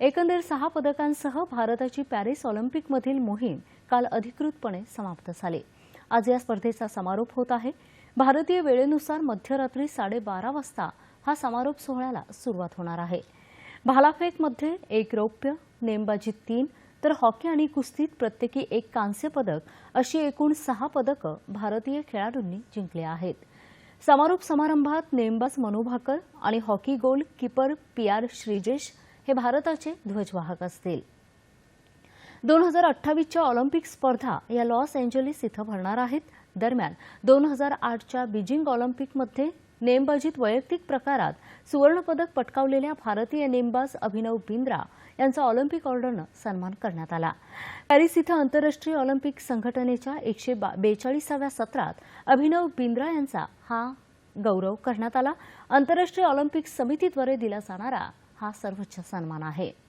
एकंदर सहा पदकांसह भारताची पॅरिस ऑलिम्पिकमधील मोहीम काल अधिकृतपणे समाप्त झाली. आज या स्पर्धेचा समारोप होत आहे. भारतीय वेळेनुसार मध्यरात्री साडेबारा वाजता हा समारोप सोहळ्याला सुरुवात होणार आहे. भालाफेकमध्ये एक रौप्य नेमबाजीत तीन तर हॉकी आणि कुस्तीत प्रत्येकी एक कांस्य पदक अशी एकूण सहा पदकं भारतीय खेळाडूंनी जिंकली आहेत. समारोप समारंभात नेमबाज मनू भाकर आणि hockey goalkeeper P R Sreejesh हे भारताचे ध्वजवाहक असतील. दोन हजार अठ्ठावीसच्या ऑलिम्पिक स्पर्धा या लॉस एंजलिस इथं भरणार आहेत. दरम्यान दोन हजार आठच्या बीजिंग ऑलिम्पिकमध्ये नेमबाजीत वैयक्तिक प्रकारात सुवर्णपदक पटकावलेल्या भारतीय नेमबाज अभिनव बिंद्रा यांचा ऑलिम्पिक ऑर्डरनं सन्मान करण्यात आला. पॅरिस इथं आंतरराष्ट्रीय ऑलिम्पिक संघटनेच्या एकशे बेचाळीसाव्या सत्रात अभिनव बिंद्रा यांचा हा गौरव करण्यात आला. आंतरराष्ट्रीय ऑलिम्पिक समितीद्वारे दिला जाणारा हा सर्वोच्च सन्मान आहे.